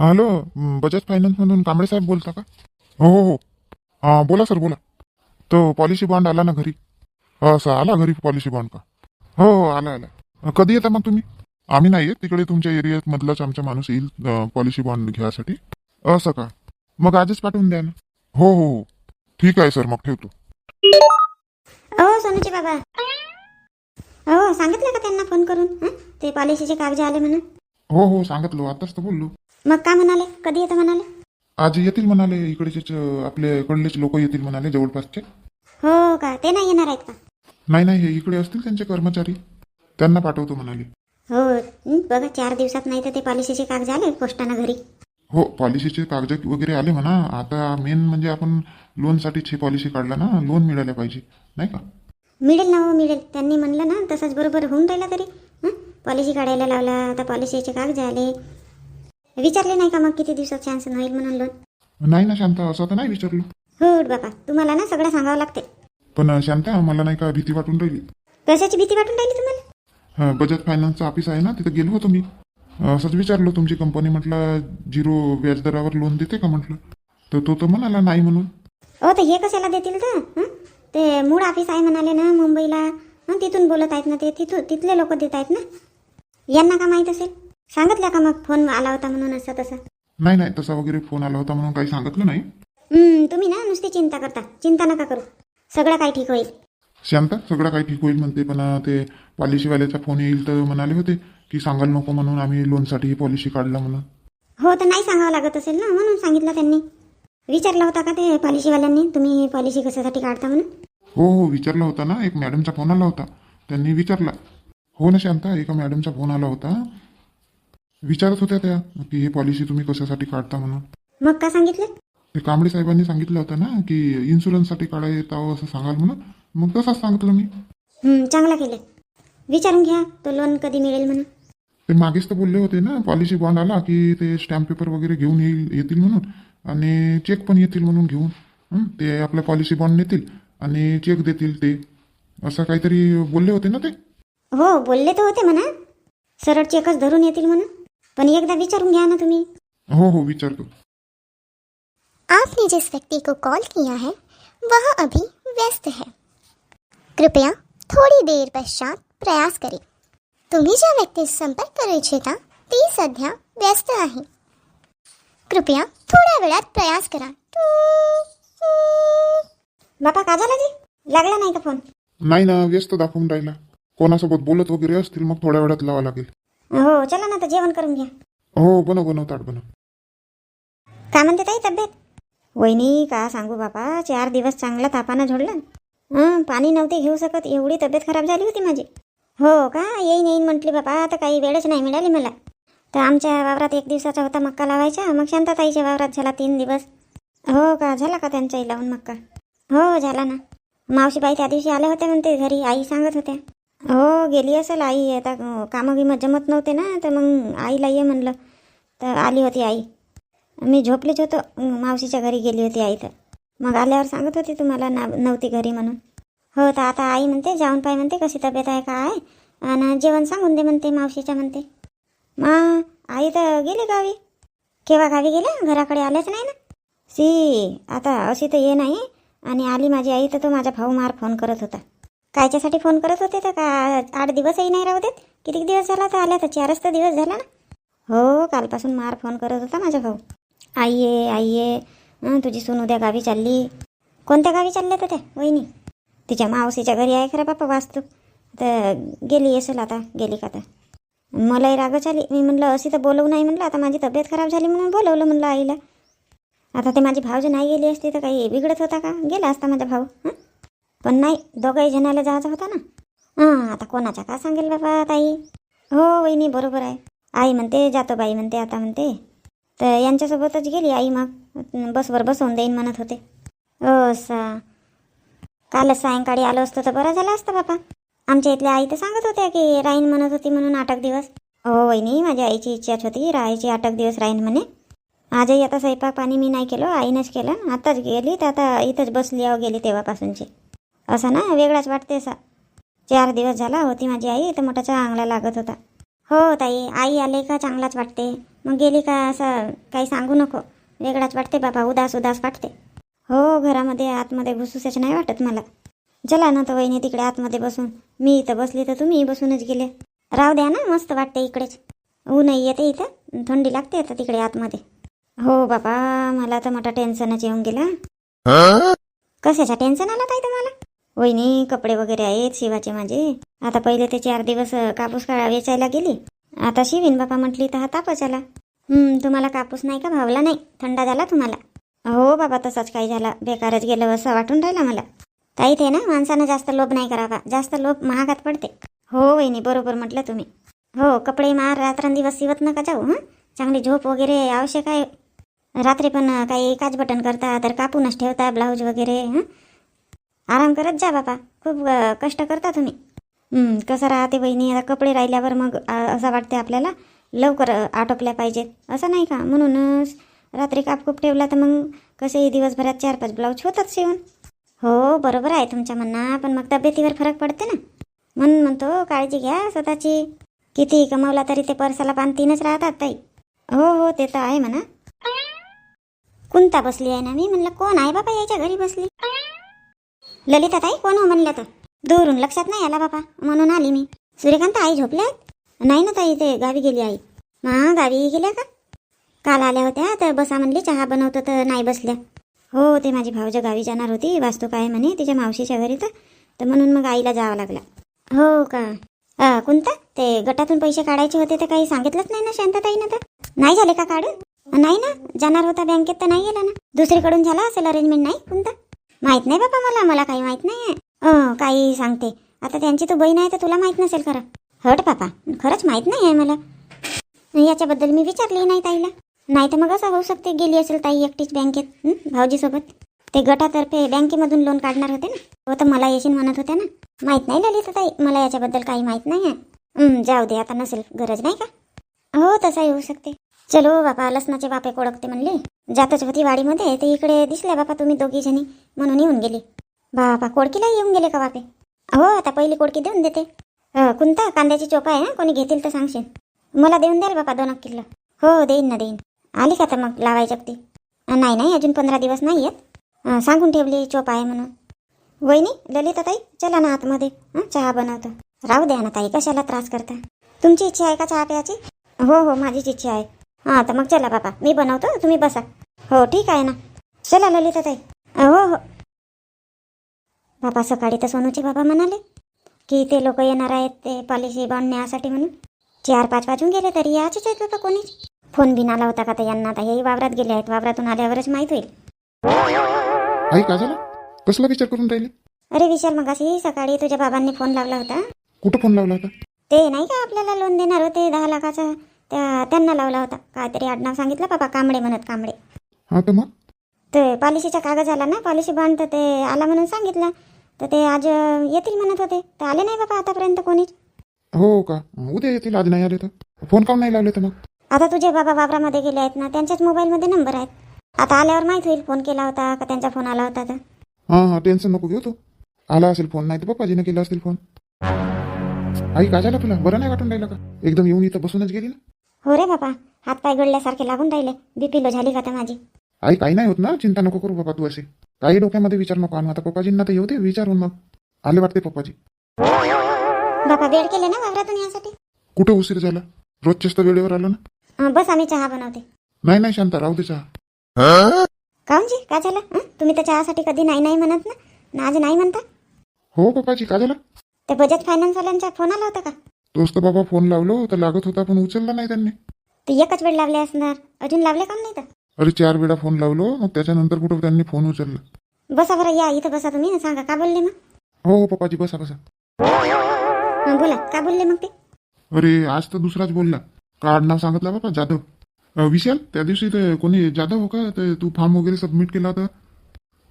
Hello Bajaj फायनान्समधून कांबळे साहेब बोलता का? हो हो हो. बोला सर बोला. तो पॉलिसी बॉन्ड आला ना घरी? असं आला घरी पॉलिसी बॉन्ड का? हो हो आला आला. कधी येता मग तुम्ही? आम्ही नाही येत तिकडे तुमच्या एरियात मधलाच आमचा माणूस येईल पॉलिसी बॉन्ड घ्यायसाठी असं का? मग आजच पाठवून द्या ना. हो हो हो. ठीक आहे सर मग ठेवतो. हो सोनूचे बाबा. हो सांगितलं का त्यांना फोन करून? ते पॉलिसीचे कागद आले म्हणून? हो हो सांगितलो. आताच तर बोललो. मग का म्हणाले? कधी येतं म्हणाले? आज येतील म्हणाले इकडचेच अ, आपले इकडलेच लोक येतील म्हणाले जवळपासचे. हो का? ते नाही येणार आहेत का? नाही नाही हे इकडे असतील त्यांचे कर्मचारी. त्यांना पाठवतो म्हणाले. हो हं, बघा चार दिवसात नाही तर ते पॉलिसीचे कागद आले पोस्टानं घरी. हो पॉलिसीचे कागद वगैरे आले म्हणा. आता मेन म्हणजे आपण लोनसाठीच पॉलिसी काढला ना लोन मिळायला पाहिजे नाही का? मिळेल ना हो मिळेल. त्यांनी म्हणलं ना तसंच बरोबर होऊन राहिला तरी. हं? पॉलिसी काढायला लावला आता पॉलिसीचे कागद आले. विचारले नाही का मग किती दिवसात चान्स होईल म्हणून लोन नाही ना शांता असं तर नाही विचारलं. हो बाबा तुम्हाला ना सगळं सांगावं लागते. पण शांता मला नाही का भीती वाटून राहिली. कशाची भीती वाटून राहिली तुम्हाला? अ, बजाज फायनान्सचं ऑफिस आहे ना तिथं गेलो होतो मी. अ, असंच विचारलो तुमची कंपनी म्हटलं झिरो व्याजदरावर लोन देते का म्हटलं. तर तो तर म्हणाला नाही म्हणून. हो तर हे कशाला देतील तर हं? ते मूळ ऑफिस आहे म्हणाले ना मुंबईला. हं, तिथून बोलत आहेत ना ते तिथून तिथले लोक देत आहेत ना. यांना का माहीत असेल? सांगितलं का मग फोन आला होता म्हणून असं तसं? नाही नाही तसा वगैरे फोन आला होता म्हणून काही सांगितलं नाही. हं, तुम्ही ना नुसती चिंता करता. चिंता नका करू. सगळं काही ठीक होईल. शांता सगळं काही ठीक होईल म्हणते पण अ, ते पॉलिसीवाल्याचा फोन येईल तर म्हणाले होते की सांगायला नको म्हणून आम्ही लोनसाठी पॉलिसी काढला म्हणून. हो तर नाही सांगावं लागत असेल ना म्हणून सांगितलं त्यांनी. विचारलं होता का ते पॉलिसीवाल्यांनी तुम्ही पॉलिसी कशासाठी काढता म्हणून? हो हो विचारला होता ना एक मॅडमचा फोन आला होता. त्यांनी विचारला. हो ना शांता एका मॅडमचा फोन आला होता. विचारत होत्या त्या की ही पॉलिसी तुम्ही कशासाठी काढता म्हणून. मग का सांगितलं? ते कांबळे साहेबांनी सांगितलं होतं ना की इन्शुरन्ससाठी काढायला येतावं असं सांगाल म्हणून. मग तसंच सांगितलं मी. हं, चांगलं केलं. विचारून घ्या तो लोन कधी मिळेल म्हणून. ते मागेच तर बोलले होते ना पॉलिसी बॉन्ड आला की ते स्टॅम्प पेपर वगैरे घेऊन येईल येतील म्हणून. आणि चेक पण येतील म्हणून घेऊन. हं, ते आपल्या पॉलिसी बॉन्ड नेतील आणि चेक देतील ते. असं काहीतरी बोलले होते ना ते? हो बोलले तर होते म्हणा. सरळ चेकच धरून येतील म्हणून. पण एकदा विचारून घ्या ना तुम्ही. हो हो विचारतो. आपने जिस व्यक्ति को कॉल किया है वह अभी व्यस्त है। कृपया थोडी देर पश्चात प्रयास करें। तुम्ही ज्या व्यक्तीस संपर्क करू इच्छिता ती सध्या व्यस्त आहे। कृपया थोड्या वेळात प्रयास करा। बापा का झाला जी लागला नाही का फ़ोन नाही ना व्यस्त दाखवून राहिला. कोणासोबत बोलत वगैरे असतील मग थोड्या वेळात लावा लागेल. हो चला ना तर जेवण करून घ्या. हो बनव बनव ताट बनव. काय म्हणते ताई तब्येत? वहिनी का सांगू बापा चार दिवस चांगला तापानं झोडलं. हं पाणी नव्हते घेऊ शकत एवढी तब्येत खराब झाली होती माझी. हो का? येईन येईन म्हटली बापा आता काही वेळच नाही मिळाली मला. तर आमच्या वावरात एक दिवसाचा होता मक्का लावायचा मग शांताताईच्या वावरात झाला तीन दिवस. हो का? झाला का त्यांचाही लावून मक्का? हो झाला ना. मावशीबाई त्या दिवशी आल्या होत्या म्हणते घरी आई सांगत होत्या. हो गेली असेल आई. आता कामं गिमं जमत नव्हते ना तर मग आईला ये म्हणलं. तर आली होती आई. मी झोपलेच होतो. मावशीच्या घरी गेली होती आई तर. मग आल्यावर सांगत होती तुम्हाला ना नव्हती घरी म्हणून. हो तर आता आई म्हणते जाऊन पाय म्हणते कशी तब्येत आहे काय आणि जेवण सांगून दे म्हणते मावशीच्या म्हणते. मा आई तर गेली गावी. केव्हा गावी गेल्या? घराकडे आल्याच नाही ना? सी आता अशी तर ये नाही. आणि आली माझी आई तर तो माझा भाऊ मार फोन करत होता. कायच्यासाठी फोन करत होते तर का आठ दिवसही नाही राहू देत? किती दिवस झाला तर आल्या तर चारच तर दिवस झाला ना? हो कालपासून मार फोन करत होता माझा भाऊ. आई ये आई ये तुझी सून उद्या गावी चालली. कोणत्या गावी चालल्या तर त्या? वहिनी. तिच्या मावशीच्या घरी आहे खरं बापा वास्तू. तर गेली असेल आता गेली का तर मलाही रागच आली मी म्हणलं अशी तर बोलवू नाही म्हणलं. आता माझी तब्येत खराब झाली म्हणून बोलवलं म्हणलं आईला. आता ते माझी भाऊजी नाही गेली असती तर काही बिघडत होता का? गेला असता माझा भाऊ हां? पण नाही दोघंही जणाला जायचा होता ना. हां आता कोणाच्या का सांगेल बाबा ताई? हो वहिनी बरोबर आहे. आई म्हणते जातो बाई म्हणते आता म्हणते. तर यांच्यासोबतच गेली आई मग. बसवर बसवून देईन म्हणत होते. हो सा. कालच सायंकाळी आलो असतो तर बरं झालं असतं बाबा आमच्या इथल्या आई तर सांगत होत्या की राहीन म्हणत होती म्हणून आठ दिवस. हो वहिनी माझ्या आईची इच्छाच होती राहायची आठ दिवस राहीन म्हणे. आजही आता स्वयंपाक पाणी मी नाही केलं आईनंच केलं. आताच गेली तर आता इथंच बसली अहो गेली तेव्हापासूनची. असं ना वेगळाच वाटते असा. चार दिवस झाला होती माझी आई तर मोठा चांगला लागत होता. हो ताई आई आले का चांगलाच वाटते. मग गेली का असं काही सांगू नको. वेगळाच वाटते बाबा उदास उदास वाटते. हो घरामध्ये आतमध्ये घुसूसच नाही वाटत मला. चला ना तर वहिनी तिकडे आतमध्ये बसून. मी इथं बसली तर तुम्ही बसूनच गेले. राहू द्या ना मस्त वाटते इकडेच. ऊनही येते इथं. थंडी लागते आता तिकडे आतमध्ये. हो बाबा मला तर मोठा टेन्शनच येऊन गेला. कशाचा टेन्शन आला ताई तुम्हाला? वहिनी कपडे वगैरे आहेत शिवाचे माझे. आता पहिले ते चार दिवस कापूस काळा वेचायला गेली. आता शिवीन बापा म्हटली तर हा तापच आला. तुम्हाला कापूस नाही का भावला नाही? थंडा झाला तुम्हाला? हो बाबा तसाच काही झाला. बेकारच गेलं असं वाटून राहिला मला. ताई ते ना माणसानं जास्त लोभ नाही करावा. जास्त लोभ महागात पडते. हो वहिनी बरोबर म्हटलं तुम्ही. हो कपडे मार रात्रंदिवस शिवत नका जाऊ हं? चांगली झोप वगैरे आवश्यक आहे. रात्री पण काही काच बटन करता तर कापूनच ठेवता ब्लाऊज वगैरे हं? आराम करत जा बाबा. खूप कष्ट करता तुम्ही. कसं राहते बहिणी? आता कपडे राहिल्यावर मग असं वाटते आपल्याला लवकर आटोपल्या पाहिजेत. असं नाही का? म्हणूनच रात्री कापकूप ठेवला तर मग कसेही दिवसभरात चार पाच ब्लाऊज होतात शिवून. हो बरोबर आहे तुमच्या म्हणणं. पण मग तब्येतीवर फरक पडते ना? म्हणून म्हणतो काळजी घ्या स्वतःची. किती कमावला तरी ते पर्साला पान तीनच राहतात ताई. हो हो ते तर आहे म्हणा. कुंता बसली आहे ना मी? म्हणलं कोण आहे बाबा याच्या घरी बसली ललिता ताई कोण हो म्हणलं तर? दूरून लक्षात नाही आला बाबा म्हणून आली मी. सूर्यकांत आई झोपल्यात? नाही ना ताई ते गावी गेली आई. मा गावी गेल्या का? काल आल्या होत्या तर बसा म्हणली चहा बनवतो तर नाही बसल्या. हो ते माझी भाऊज गावी जाणार होती वास्तू काय म्हणे तिच्या मावशीच्या घरी तर. म्हणून मग आईला जावं लागला. हो का? अ, कोणता ते गटातून पैसे काढायचे होते तर काही सांगितलंच नाही ना शांतताईनं तर? नाही झाले का काढून? नाही ना? जाणार होता बँकेत तर नाही गेला ना. दुसरीकडून झाला असेल अरेंजमेंट नाही कोणता माहीत नाही बाबा मला मला काही माहीत नाही आहे हो, काही सांगते. आता त्यांची तू बहीण आहे तर तुला माहीत नसेल खरं. हट बापा खरंच माहीत नाही आहे मला. याच्याबद्दल मी विचारली नाही ताईला. नाही तर मग असं होऊ शकते गेली असेल ताई एकटीच बँकेत भाऊजीसोबत. ते गटातर्फे बँकेमधून लोन काढणार होते ना. हो तर मला येशील म्हणत होत्या ना. माहीत नाही ललिता ताई मला याच्याबद्दल काही माहीत नाही आहे जाऊ दे आता नसेल गरज नाही का? हो तसाही होऊ शकते. चलो बापा लसणाचे बापे ओळखते म्हणले. जातच होती वाडीमध्ये ते इकडे दिसल्या बापा तुम्ही दोघी जणी. म्हणून येऊन गेली. बापा कोडकीला येऊन गेले का बापे हो आता पहिली कोडकी देऊन देते. कोणता कांद्याची चोप आहे कोणी घेतील तर सांगशील. मला देऊन द्याल बापा दोन किलो हो देईन ना देईन. आली का तर मग लावायची ती नाही नाही अजून पंधरा दिवस नाही आहेत सांगून ठेवली चोप आहे म्हणून. वहिनी ललिता ताई चला ना आतमध्ये. चहा बनवतो. राहू द्या ना ताई कशाला त्रास करता? तुमची इच्छा आहे का चहा प्यायची? हो हो माझीच इच्छा आहे. हां तर मग चला बाबा. मी बनवतो तुम्ही बसा. हो ठीक आहे ना. चला ललिता ताई. हो हो. बाबा सकाळी तर सोनूचे बाबा म्हणाले की ते लोक येणार आहेत ते पॉलिसी बांधण्यासाठी म्हणून. चार पाच वाजून गेले तरी याचेच आहेत बाबा कोणीच. फोन बिन आला होता का तर यांना आता हेही वावरात गेले आहेत. वावरातून आल्यावरच माहीत होईल. आई का झालं? कसला विचार करून राहिले? अरे विशाल मगाशी सकाळी तुझ्या बाबांनी फोन लावला होता. कुठं फोन लावला होता? ते नाही का आपल्याला लोन देणार होते? दहा लाखाचा त्या त्यांना लावला होता. काहीतरी आडनाव सांगितलं बाबा कांबळे म्हणत कांबळे. हा तर मग? ते पॉलिसीचा कागद आला ना पॉलिसी बॉन्ड तर ते आला म्हणून सांगितलं. तर ते आज येतील म्हणत होते. तर आले नाही बाबा आतापर्यंत कोणीच. हो का? उद्या येतील आज नाही आले तर? फोन काऊन नाही लावले तर मग? आता तुझे बाबा वावरामध्ये गेले आहेत ना त्यांच्याच मोबाईलमध्ये नंबर आहेत. आता आल्यावर माहीत होईल फोन केला होता का त्यांचा फोन आला होता तर. हां हां टेन्शन नको घेऊ तू. आला असेल फोन नाही तर पप्पाजीने केला असेल फोन. आई का झालं तुला? बरं नाही वाटून राहिलं का? एकदम येऊन इथं बसूनच गेली ना? हो रे बाबा हातपाय गळल्यासारखे लागून राहिले. बीपी लो झाली का तर माझी? आई काही नाही होत ना. चिंता नको करू बाबा तू असे काही डोक्यामध्ये विचार नको आणू. आता पप्पाजींना तर येऊ दे विचारून मग. आले वाटते पप्पाजी. बाबा वेळ केले ना वावरातून यासाठी? कुठं उशीर झाला? रोजच्याच तर वेळेवर आलं ना. अं, बस आम्ही चहा बनवते. नाही नाही शांता राहू दे चहा. काऊन जी काय झालं? हं? तुम्ही तर चहासाठी कधी नाही नाही म्हणत ना. आज नाही म्हणता? हो पप्पाजी का झालं? ते बजाज फायनान्सवाल्यांचा फोन आला होता का? तोच तर बाबा फोन लावलो तर लागत होता पण उचलला नाही त्यांनी. ते एकच वेळ लावले असणार. अजून लावले का नाही तर? अरे चार वेळा फोन लावलो मग त्याच्यानंतर कुठं त्यांनी फोन उचलला? बसा बरं या इथं बसा तुम्ही सांगा का बोलले मग? हो हो पप्पाजी बसा बसा. हं, बोला का बोलले मग ते? अरे आज तर दुसराच बोलला. का आडनाव सांगितलं बाबा जाधव. अ, विशाल त्या दिवशी ते कोणी जाधव हो का? ते तू फॉर्म वगैरे सबमिट केला होता?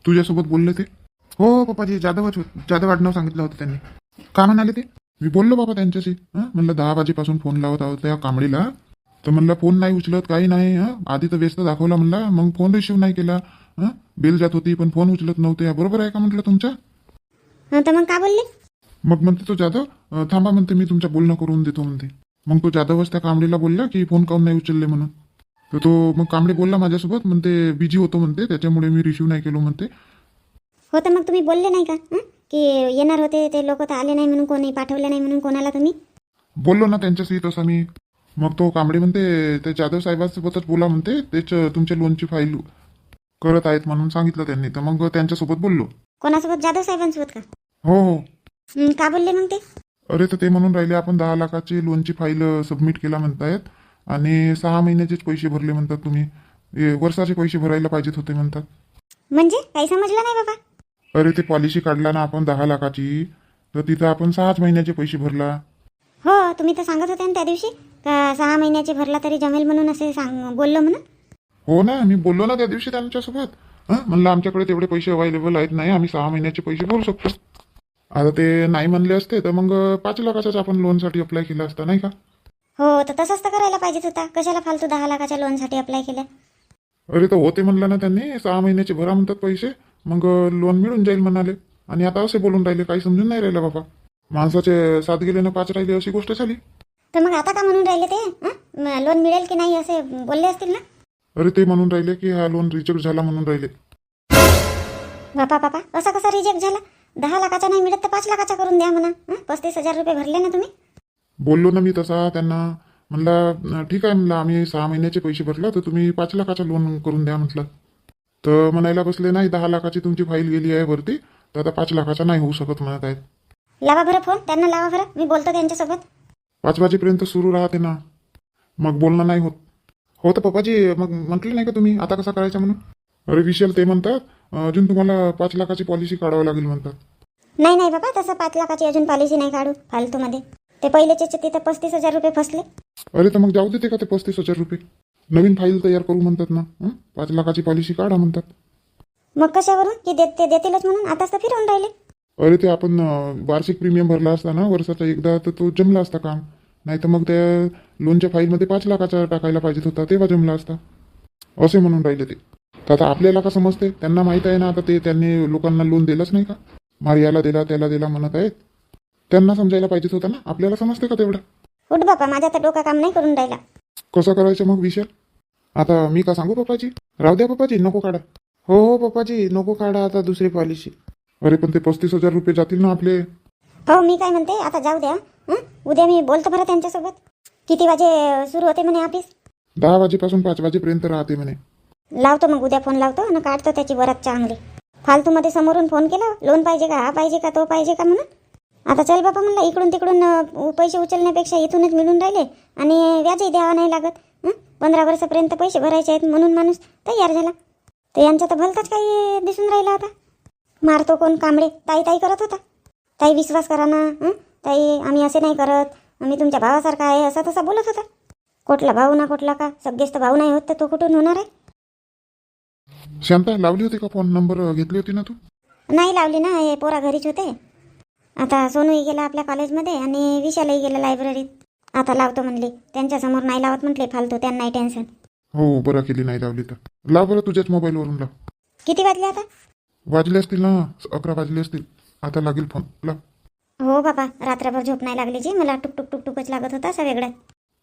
तुझ्यासोबत बोलले ते. हो हो पप्पाजी जाधवच होत जाधव आडनाव सांगितलं होतं त्यांनी. का म्हणाले ते? मी बोललो बाबा त्यांच्याशी हं? म्हणलं दहा वाजेपासून फोन लावत आहोत त्या कांबळीला तर म्हणलं फोन नाही उचलत काही नाही हं? आधी तर व्यस्त दाखवला म्हणला मग फोन रिसिव्ह नाही केला हं? बिल जात होती पण फोन उचलत नव्हते बरोबर आहे का म्हटलं तुमच्या हं, तर मग का बोलले मग म्हणते तो जाधव अं, थांबा म्हणते मी तुमच्या बोलणं करून देतो म्हणते मग तो जाधवच त्या कांबळीला बोलला की फोन काऊन नाही उचलले म्हणून तर तो मग कांबळे बोलला माझ्यासोबत म्हणते बिजी होतो म्हणते त्याच्यामुळे मी रिसिव्ह नाही केलो म्हणते हो तर मग तुम्ही बोलले नाही का हं? की येणार होते ते लोक तर आले नाही म्हणून कोणी पाठवले नाही म्हणून कोणाला तुम्ही? बोललो ना त्यांच्याशी तसं मी. मग तो कांबळे म्हणते ते जाधव साहेबांसोबतच बोला म्हणते तेच तुमच्या लोनची फाईल करत आहेत म्हणून सांगितलं त्यांनी. तर मग त्यांच्यासोबत बोललो. कोणासोबत? जाधव साहेबांसोबत का? हो हो. हं, का बोलले मग ते? अरे तर ते म्हणून राहिले आपण दहा लाखाची लोनची फाईल सबमिट केला म्हणतायत. आणि सहा महिन्याचेच पैसे भरले म्हणतात तुम्ही. हे वर्षाचे पैसे भरायला पाहिजेत होते म्हणतात. म्हणजे? काही समजलं नाही बाबा. अरे ते पॉलिसी काढला ना आपण दहा लाखाची तर तिथं आपण सहाच महिन्याचे पैसे भरला. हो तुम्ही तर सांगत होते ना त्या दिवशी का सहा महिन्याचे भरला तरी जमेल म्हणून असे सांग बोललो म्हणून? हो ना मी बोललो ना त्या दिवशी त्यांच्यासोबत. हं म्हणलं आमच्याकडे तेवढे पैसे अवेलेबल आहेत नाही आम्ही सहा महिन्याचे पैसे भरू शकतो. आता ते नाही म्हणले असते तर मग पाच लाखाचाच आपण लोनसाठी अप्लाय केला असता नाही का? हो तर तसंच तर करायला पाहिजेत होता. कशाला फालतू दहा लाखाच्या लोनसाठी अप्लाय केलं? अरे तर होते म्हणलं ना त्यांनी सहा महिन्याचे भरा म्हणतात पैसे. मग लोन मिळून जाईल म्हणाले. आणि आता असे बोलून राहिले काही समजून नाही राहिलं बाबा. माणसाचे सात गेले ना पाच राहिले अशी गोष्ट झाली. तर मग आता का म्हणून राहिले ते? हं? लोन मिळेल की नाही असे बोलले असतील ना? अरे ते म्हणून राहिले की हा लोन रिजेक्ट झाला म्हणून राहिले. बापा बापा असा कसा रिजेक्ट झाला? दहा लाखाचा नाही मिळत तर पाच लाखाचा करून द्या म्हणा? पस्तीस हजार रुपये भरले ना तुम्ही? बोललो ना मी तसा त्यांना म्हणला ठीक आहे म्हणलं आम्ही सहा महिन्याचे पैसे भरला तर तुम्ही पाच लाखाचा लोन करून द्या म्हटलं. तर म्हणायला बसले नाही दहा लाखाची तुमची फाईल गेली आहे वरती तर आता पाच लाखाचा नाही होऊ शकत म्हणत आहेत. लावा बरं फोन त्यांना लावा बरं मी बोलतो त्यांच्यासोबत. पाच वाजेपर्यंत सुरू राहते ना. मग बोलणं नाही होत. हो तर पप्पाजी मग म्हटलं नाही का तुम्ही आता कसं करायचं म्हणून? अरे विशाल ते म्हणतात अजून तुम्हाला पाच लाखाची पॉलिसी काढावी लागेल म्हणतात. नाही नाही बाबा तसं पाच लाखाची अजून पॉलिसी नाही काढू फालतूमध्ये. ते पहिलेचे तिथं पस्तीस हजार रुपये फसले. अरे तर मग जाऊ देते का ते पस्तीस हजार रुपये? नवीन फाईल तयार करू म्हणतात ना हं? पाच लाखाची पॉलिसी काढा म्हणतात. मग कशावरून? की देत ते देतीलच म्हणून? आताच तर फिरवून राहिले. अरे ते आपण अं, वार्षिक प्रीमियम भरला असता ना वर्षाचा एकदा तर तो जमला असता काम. नाही तर मग त्या लोनच्या फाईलमध्ये पाच लाखाचा टाकायला पाहिजे होता तेव्हा जमला असता. असे म्हणून राहिले ते. तर आता आपल्याला का समजते? त्यांना माहीत आहे ना आता ते त्यांनी लोकांना लोन दिलंच नाही का? मारियाला दिला त्याला दिला म्हणत आहेत. त्यांना समजायला पाहिजेच होता ना? आपल्याला समजते का तेवढं? उठ बापा माझा तर डोका काम नाही करून राहिला. कसं करायचं मग विषय आता मी का सांगू पप्पाजी? राहू द्या पप्पाजी नको काढा. हो हो पप्पाजी नको काढा आता दुसरी पॉलिसी अरे पण ते पस्तीस हजार रुपये जातील ना आपले. हो मी काय म्हणते आता जाऊ द्या हं? उद्या मी बोलतो बरं त्यांच्यासोबत. किती वाजे सुरू होते म्हणे ऑफिस दहा वाजेपासून पाच वाजेपर्यंत राहते म्हणे. लावतो मग उद्या फोन लावतो आणि काढतो त्याची वरात चांगली फालतूमध्ये समोरून फोन केला लोन पाहिजे का हा पाहिजे का तो पाहिजे का म्हणून? आता चल बापा म्हणलं इकडून तिकडून पैसे उचलण्यापेक्षा इथूनच मिळून राहिले आणि व्याजही द्यावं नाही लागत? पंधरा वर्षापर्यंत पैसे भरायचे आहेत म्हणून माणूस तयार झाला. तर यांचा तर भलताच काही दिसून राहिला आता. मारतो कोण कांबळे? ताई ताई करत होता. ताई विश्वास करा ना हं? ताई आम्ही असे नाही करत. आम्ही तुमच्या भावासारखा आहे असा तसा बोलत होता. कुठला भाऊ ना कुठला का? सगळेच तर भाऊ नाही होत तर तो कुठून होणार आहे? शांता लावली होती का फोन नंबर घेतली होती ना तू? नाही लावली ना हे पोरा घरीच होते. आता सोनूही गेला आपल्या कॉलेजमध्ये आणि विशालही गेला लायब्ररीत आता लावतो म्हणले. त्यांच्यासमोर नाही लावत म्हटले फालतू. त्यांना नाही टेन्शन हो बरं केली नाही लावली तर. लाव बरं तुझ्याच मोबाईलवरून लाव. किती वाजले आता? वाजले असतील ना. अकरा वाजले असतील. आता लागेल फोन लाव. हो बाबा. रात्रभर झोप नाही लागली जी. मला टुक टुक टुक टुकच लागत होता वेगळा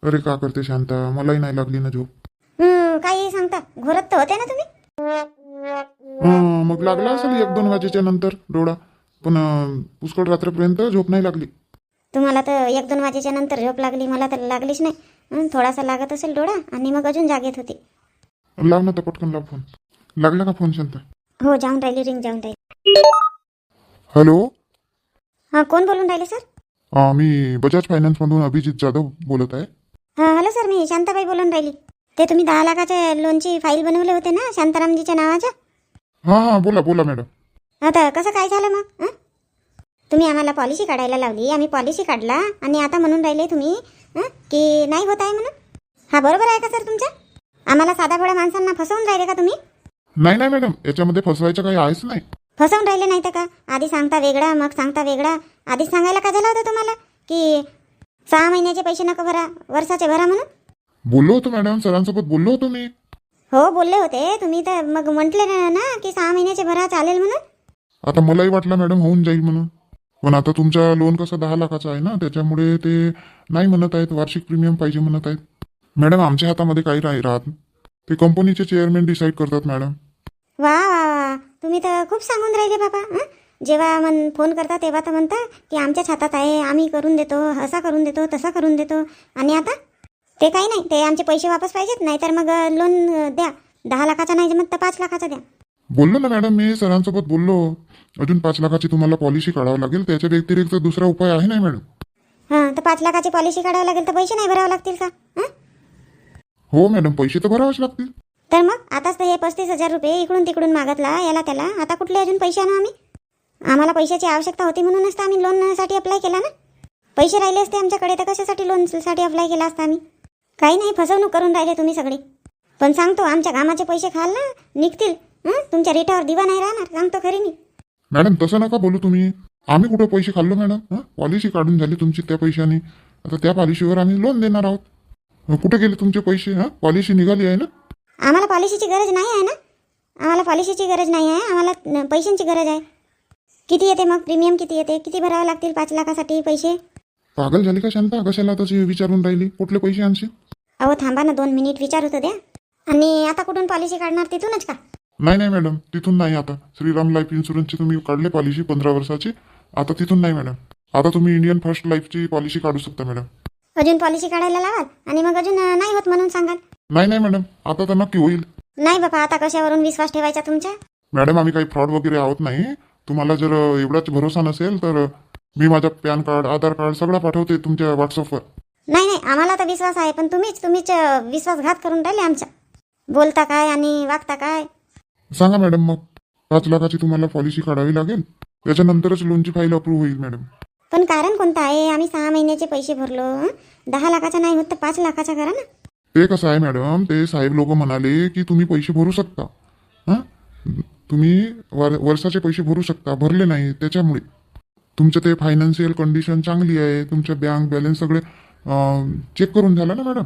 अरे का करते शांता? मलाही नाही लागली ना झोप. काही सांगता. घोरत तर होते ना तुम्ही? हं, मग लागला असेल एक दोन वाजेच्या नंतर डोळा. पण अं, पुष्कळ रात्रपर्यंत झोप नाही लागली. तुम्हाला तर एक दोन वाजेच्या नंतर झोप लागली मला तर लागलीच नाही. हं, थोडासा लागत असेल डोळा आणि मग अजून जागेत होती. लाव ना तर पटकन लाव फोन. लागला का फोन शांता? हो जाऊन राहिली रिंग जाऊन राहिली. हॅलो? हां कोण बोलून राहिले सर? अं, मी बजाज फायनान्समधून अभिजित जाधव बोलत आहे. हां हॅलो सर मी शांताबाई बोलून राहिली. ते तुम्ही दहा लाखाच्या लोनची फाईल बनवले होते ना शांतारामजीच्या नावाच्या हां हां बोला बोला मॅडम. आता कसं काय झालं मग हं? तुम्ही आम्हाला पॉलिसी काढायला लावली आम्ही पॉलिसी काढला आणि आता म्हणून राहिले तुम्ही हं? की नाही होत आहे म्हणून? हा बरोबर आहे का सर तुमच्या आम्हाला साधा भोळ्या माणसांना फसवून राहिले का तुम्ही? नाही नाही मॅडम याच्यामध्ये फसवायचं काही आहेच नाही. फसवून राहिले नाही तर का? आधी सांगता वेगळा मग सांगता वेगळा. आधीच सांगायला का झालं होतं तुम्हाला? की सहा महिन्याचे पैसे नको भरा वर्षाचे भरा म्हणून? बोललो होतो मॅडम सरांसोबत बोललो होतो मी. हो बोलले होते. तुम्ही तर मग म्हटले ना ना की सहा महिन्याचे भरा चालेल म्हणून? आता मलाही वाटलं मॅडम होऊन जाईल म्हणून. पण आता तुमचा लोन कसं दहा लाखाचा आहे ना त्याच्यामुळे ते नाही म्हणत आहेत वार्षिक प्रीमियम पाहिजे म्हणत आहेत. मॅडम आमच्या हातामध्ये काही राही राहत. ते कंपनीचे चेअरमॅन डिसाईड करतात मॅडम. वा वा वा तुम्ही तर खूप सांगून राहिले बाबा हं? जेव्हा मन फोन करता तेव्हा तर म्हणता की आमच्याच हातात आहे आम्ही करून देतो असा करून देतो तसा करून देतो. आणि आता? ते काही नाही ते आमचे पैसे वापस पाहिजेत नाहीतर मग लोन द्या. दहा लाखाचा नाही जमत तर पाच लाखाचा द्या. बोललो ना मॅडम मी सरांसोबत बोललो. अजून पाच लाखाची तुम्हाला पॉलिसी काढावं लागेल त्याच्या व्यतिरिक्त दुसरा उपाय आहे नाही मॅडम. हां तर पाच लाखाची पॉलिसी काढावं लागेल तर पैसे नाही भरावे लागतील का? हं? हो मॅडम पैसे तर भरावेच लागतील. तर मग आताच तर हे पस्तीस हजार रुपये इकडून तिकडून मागतला याला त्याला. आता कुठले अजून पैसे आणू आम्ही? आम्हाला पैशाची आवश्यकता होती म्हणूनच तर आम्ही लोनसाठी अप्लाय केला ना. पैसे राहिले असते आमच्याकडे तर कशासाठी लोनसाठी अप्लाय केला असता आम्ही? काही नाही फसवणूक करून राहिले तुम्ही सगळे. पण सांगतो आमच्या कामाचे पैसे खाल ना निघतील. हं? तुमच्या रेटावर दिवा नाही राहणार? सांगतो खरी मी. मॅडम तसं नका बोलू तुम्ही. आम्ही कुठं पैसे खाल्लो मॅडम? हं? पॉलिसी काढून झाली तुमची त्या पैशाने. आता त्या पॉलिसीवर आम्ही लोन देणार आहोत. अं, कुठे गेले तुमचे पैसे हां? पॉलिसी निघाली आहे ना? आम्हाला पॉलिसीची गरज नाही आहे ना? आम्हाला पॉलिसीची गरज नाही आहे. आम्हाला न- पैशांची गरज आहे. किती येते मग? प्रीमियम किती येते? किती भरावे लागतील पाच लाखासाठी पैसे? पागल झाली का शांता? कशाला तशी विचारून राहिली? कुठले पैसे आणशील? अहो थांबा ना दोन मिनिट विचार होतं द्या. आणि आता कुठून पॉलिसी काढणार? तिथूनच का? नाही नाही मॅडम तिथून नाही आता. श्रीराम लाईफ इन्शुरन्सची तुम्ही काढले पॉलिसी पंधरा वर्षाची. आता तिथून नाही मॅडम आता तुम्ही इंडियन फर्स्ट लाईफची पॉलिसी काढू शकता मॅडम अजून पॉलिसी काढायला लावाल? आणि मग अजून अं, नाही होत म्हणून सांगाल? नाही नाही मॅडम आता तर नक्की होईल. नाही बाबा आता कशावरून विश्वास ठेवायचा तुमच्या? मॅडम आम्ही काही फ्रॉड वगैरे आहोत नाही. तुम्हाला जर एवढाच भरोसा नसेल तर मी माझा पॅन कार्ड आधार कार्ड सगळं पाठवते तुमच्या व्हॉट्सअपवर नाही नाही आम्हाला तर विश्वास आहे पण तुम्हीच तुम्हीच अं, विश्वासघात करून राहिले आमचा बोलता काय आणि वागता काय? सांगा मॅडम मग पाच लाखाची तुम्हाला पॉलिसी काढावी लागेल? त्याच्यानंतरच लोनची फाईल अप्रूव्ह होईल मॅडम. पण कारण कोणतं आहे? आम्ही सहा महिन्याचे पैसे भरलो हं? दहा लाखाचा नाही होत तर पाच लाखाचा करा ना. ते कसं आहे मॅडम ते साहेब लोक म्हणाले की तुम्ही पैसे भरू शकता हां? तुम्ही वर वर्षाचे पैसे भरू शकता भरले नाही त्याच्यामुळे. तुमचं ते फायनान्शियल कंडिशन चांगली आहे तुमच्या बँक बॅलन्स सगळे चेक करून झालं ना मॅडम.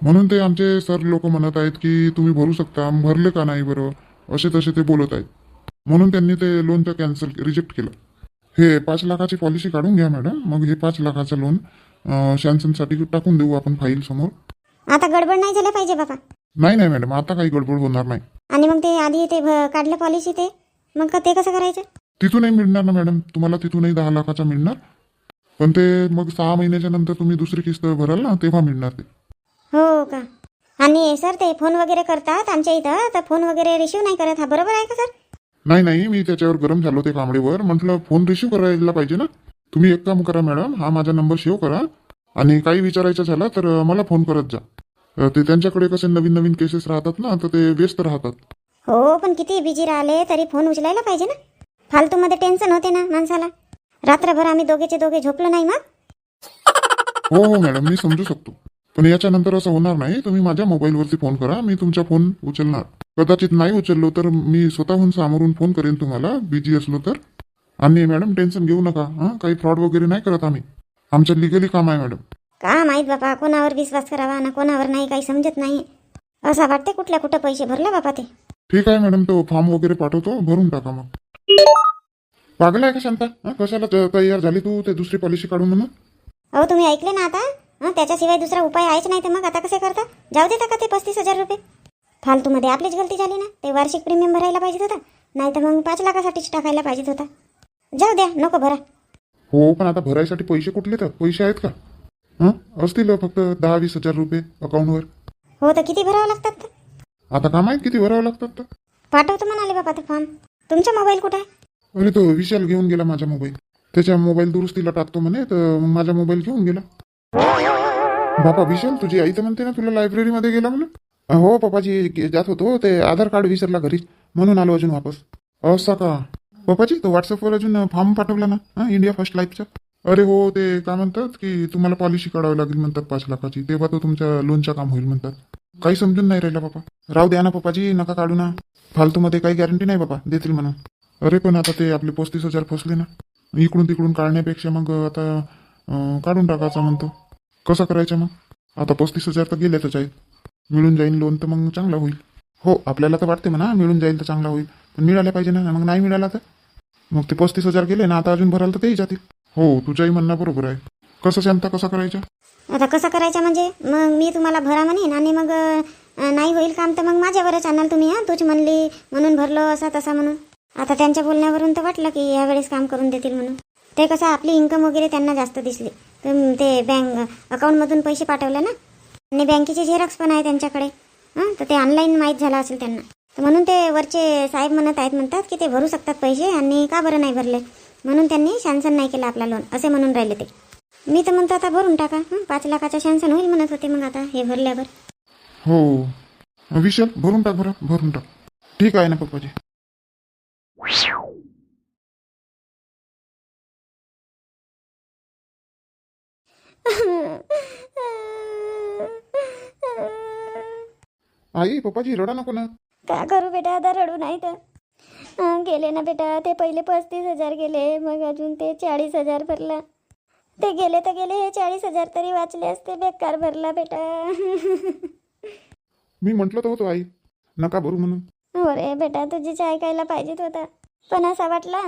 म्हणून ते आमचे सर लोक म्हणत आहेत की तुम्ही भरू शकता भरले का नाही बरं? असे तसे ते बोलत आहेत. म्हणून त्यांनी ते लोनचं कॅन्सल रिजेक्ट केलं. हे पाच लाखाची पॉलिसी काढून घ्या मॅडम मग हे पाच लाखाचं लोन शॅन्सनसाठी टाकून देऊ आपण फाईल समोर. आता गडबड नाही झालं पाहिजे बाबा. नाही नाही मॅडम आता काही गडबड होणार नाही. आणि मग ते आधी ते भ- काढलं पॉलिसी ते. मग का ते कसं करायचं? तिथूनही मिळणार ना मॅडम तुम्हाला तिथूनही दहा लाखाचा मिळणार. पण ते मग सहा महिन्याच्या नंतर तुम्ही दुसरी किस्त भराल ना तेव्हा मिळणार ते. हो का? आणि सर ते फोन वगैरे करतात आमच्या इथं तर फोन वगैरे रिसीव नाही करत. हा बरोबर आहे का सर? नाही नाही मी त्याच्यावर गरम झालो ते कांबळेवर म्हटलं फोन रिसिव्ह करायला पाहिजे ना? तुम्ही एक काम करा मॅडम हा माझा नंबर सेव्ह करा. आणि काही विचारायचं झालं तर मला फोन करत जा. ते त्यांच्याकडे कसे नवीन नवीन केसेस राहतात ना तर ते व्यस्त राहतात. हो पण किती बिजी राहिले तरी फोन उचलायला पाहिजे ना? फालतूमध्ये टेन्शन होते ना माणसाला. रात्रभर आम्ही दोघेचे दोघे झोपलो नाही मग? हो हो मॅडम मी समजू शकतो. पण याच्यानंतर असं होणार नाही. तुम्ही माझ्या मोबाईलवरती फोन करा मी तुमचा फोन उचलणार. कदाचित नाही उचललो तर मी स्वतःहून सामोरून फोन करेन तुम्हाला बिझी असलो तर. आणि मॅडम टेन्शन घेऊ नका हां? काही फ्रॉड वगैरे नाही करत आम्ही. आमचं लिगली काम आहे मॅडम. का माहीत बापा कोणावर विश्वास करावा ना कोणावर नाही काही समजत नाही. असं वाटते कुठल्या कुठं पैसे भरले बापा ते? ठीक आहे मॅडम तो फॉर्म वगैरे पाठवतो भरून टाका मग. पागल आहे का शांता? हं? कशाला त- तयार झाली तू ते दुसरी पॉलिसी काढून म्हणून? अहो तुम्ही ऐकले ना आता? हं, त्याच्याशिवाय दुसरा उपाय आहेच नाही तर मग आता कसे करता? जाऊ देता का ते पस्तीस हजार रुपये? फालतूमध्ये आपलीच गलती झाली ना? ते वार्षिक प्रीमियम भरायला पाहिजे होता. नाही तर मग पाच लाखासाठीच टाकायला पाहिजे होता. जाऊ द्या नको भरा. हो पण आता भरायसाठी पैसे कुठले तर? पैसे आहेत का? हां? असतील फक्त दहा वीस हजार रुपये अकाउंटवर हो तर किती भरावं लागतात तर? आता का माहीत किती भरावं लागतात तर? पाठवतो म्हणाले बापा ते फॉर्म तुमचा मोबाईल कुठे आहे? अरे तो विशाल घेऊन गेला माझा मोबाईल त्याच्या मोबाईल दुरुस्तीला टाकतो म्हणे तर मग माझा मोबाईल घेऊन गेला. बापा विशाल तुझी आई तर म्हणते ना तुला लायब्ररीमध्ये गेला म्हणून. हो पप्पाजी जात होतो. ते आधार कार्ड विसरला घरी. म्हणून आलो अजून वापस. असा का? पप्पाजी तो व्हॉट्सअपवर अजून फॉर्म पाठवला ना? इंडिया फर्स्ट लाईफचा अरे हो ते काय म्हणतात की तुम्हाला पॉलिसी काढावी लागेल म्हणतात पाच लाखाची. तेव्हा तो तुमच्या लोनचा काम होईल म्हणतात. काही समजून नाही राहिला बाबा. राहू द्या ना पप्पाजी नका काढू ना. फालतूमध्ये काही गॅरंटी नाही बाबा. देतील म्हणून. अरे पण आता ते आपले पस्तीस हजार फसले ना. इकडून तिकडून काढण्यापेक्षा मग आता काढून टाकायचा म्हणतो. कसं करायचं मग? आता पस्तीस हजार तर गेल्यातच आहेत. मिळून जाईल लोन तर मग चांगला होईल. हो आपल्याला तर वाटते म्हणा मिळून जाईल तर चांगला होईल. पण मिळालं पाहिजे ना मग नाही मिळाला तर? मग ते पस्तीस हजार गेले ना आता अजून भरायला तर तेही जातील. हो तुझ्याही म्हणणं बरोबर आहे. कसं शांता कसं करायचं? आता कसं करायचं म्हणजे मग मी तुम्हाला भरा म्हणेन आणि मग अं, नाही होईल काम तर मग माझ्यावरच आणाल तुम्ही हां? तूच म्हणली म्हणून भरलो असा तसा म्हणून. आता त्यांच्या बोलण्यावरून तर वाटलं की यावेळेस काम करून देतील म्हणून. ते कसं आपली इन्कम वगैरे त्यांना जास्त दिसली. तर ते बँक अकाउंटमधून पैसे पाठवले ना? आणि बँकेचे झेरॉक्स पण आहे त्यांच्याकडे. हां तर ते ऑनलाईन माहीत झालं असेल त्यांना. तर म्हणून ते वरचे साहेब म्हणत आहेत म्हणतात की ते भरू शकतात पैसे आणि का बरं नाही भरले? म्हणून त्यांनी शॅन्सन नाही केलं आपला लोन असे म्हणून राहिले ते. मी तर म्हणतो आता भरून टाका. पाच लाखाचा शॅन्सन होईल म्हणत होते मग आता हे भरल्यावर. हो. विशाल भरून टाक बरं भरून टाक. ठीक आहे ना पप्पाजी. आई पप्पाजी रडा नको ना. का करू बेटा आता रडू नाही तर. हं, गेले ना बेटा ते पहिले पस्तीस हजार गेले मग अजून ते चाळीस हजार भरला. ते गेले तर गेले हे चाळीस हजार तरी वाचले असते बेकार भरला बेटा. मी म्हटलं तर होतो आई. नका भरू म्हणून. अरे बेटा तुझीच ऐकायला पाहिजेत होता. पण असा वाटला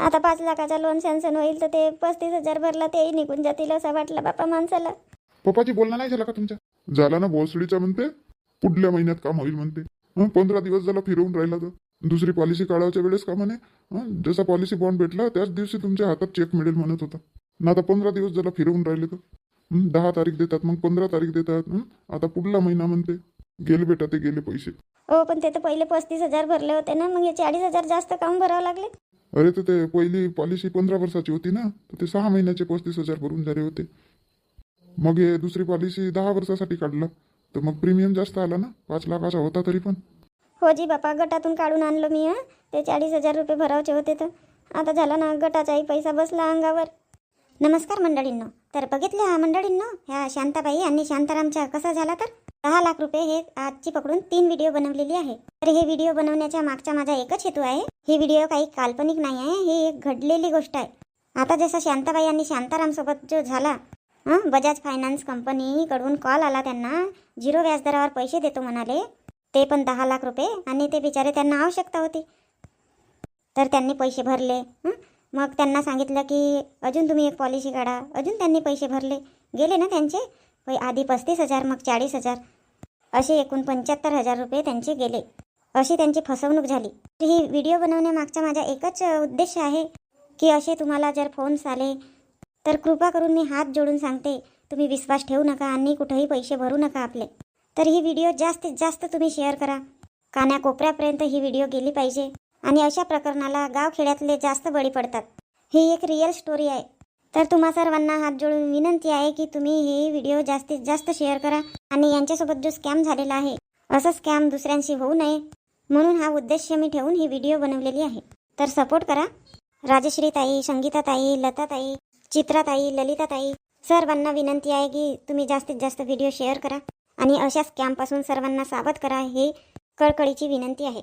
आता पाच लाखाचा लोन सँक्शन होईल तर ते पस्तीस हजार भरला तेही निघून जातील असा वाटला बापा माणसाला. पप्पाजी बोलणं नाही झाला का तुमच्या? झाला ना भोसडीचा म्हणते. पुढल्या महिन्यात काम होईल म्हणते. हं, पंधरा दिवस झाला फिरवून राहिला तर दुसरी पॉलिसी काढायच्या वेळेस का म्हणे? हं, जसा पॉलिसी बॉन्ड भेटला त्याच दिवशी तुमच्या हातात चेक मिळेल म्हणत होता. ना आता पंधरा दिवस झाला फिरवून राहिले तर हं, दहा तारीख देतात मग पंधरा तारीख देतात. हं, आता पुढला महिना म्हणते. गेले बेटा ते गेले पैसे. हो पण ते तर पहिले पस्तीस हजार भरले होते ना मग हे चाळीस हजार जास्त काम भरावं लागले? अरे तर ते पहिली पॉलिसी पंधरा वर्षाची होती ना तर ते सहा महिन्याचे पस्तीस हजार भरून झाले होते. मग हे दुसरी पॉलिसी दहा वर्षासाठी काढलं तर मग प्रीमियम जास्त आला ना पाच लाखाचा होता तरी पण. हो जी बापा गटातून काढून आणलं मी हं. ते चाळीस हजार रुपये भरावचे होते तर. आता झाला ना गटाचाही पैसा बसला अंगावर. नमस्कार मंडळींनो. तर बघितल्या मंडळींनो ह्या शांताबाई आणि शांतारामच्या कसा झाला तर? दहा लाख रुपये हे आजची पकडून तीन व्हिडिओ बनवलेली आहे. तर हे व्हिडिओ बनवण्याच्या मागचा माझा एकच हेतू आहे. ही व्हिडिओ काही काल्पनिक नाही आहे. ही एक घडलेली गोष्ट आहे. आता जसा शांताबाई आणि शांतारामसोबत जो झाला बजाज फायनान्स कंपनीकडून कॉल आला त्यांना. झिरो व्याजदरावर पैसे देतो म्हणाले. ते पण दहा लाख रुपये आणि ते बिचारे त्यांना आवश्यकता होती. तर त्यांनी पैसे भरले. मग त्यांना सांगितलं की अजून तुम्ही एक पॉलिसी काढा. अजून त्यांनी पैसे भरले. गेले ना त्यांचे? पै आधी पस्तीस हजार मग चाळीस हजार. असे एकूण पंच्याहत्तर हजार रुपये त्यांचे गेले. अशी त्यांची फसवणूक झाली. ही व्हिडिओ बनवण्यामागचा माझा एकच उद्देश आहे की असे तुम्हाला जर फोन्स आले तर कृपा करून मी हात जोडून सांगते तुम्ही विश्वास ठेवू नका आणि कुठेही पैसे भरू नका आपले. तर ही व्हिडिओ जास्तीत जास्त तुम्ही शेअर करा. कानाकोपऱ्यापर्यंत ही व्हिडिओ गेली पाहिजे आणि अशा प्रकरणाला गावखेड्यातले जास्त बळी पडतात. ही एक रिअल स्टोरी आहे. तर तुम्हा सर्वांना हात जोडून विनंती आहे की तुम्ही हे व्हिडिओ जास्तीत जास्त शेअर करा आणि यांच्यासोबत जो स्कॅम झालेला आहे असं स्कॅम दुसऱ्यांशी होऊ नये म्हणून हा उद्देश मी ठेवून ही व्हिडिओ बनवलेली आहे. तर सपोर्ट करा. राजश्री ताई संगीता ताई लता ताई चित्रा ताई ललिता ताई सर्वांना विनंती आहे की तुम्ही जास्तीत जास्त व्हिडिओ शेअर करा आणि अशा स्कॅमपासून सर्वांना सावध करा हे कळकळीची विनंती आहे.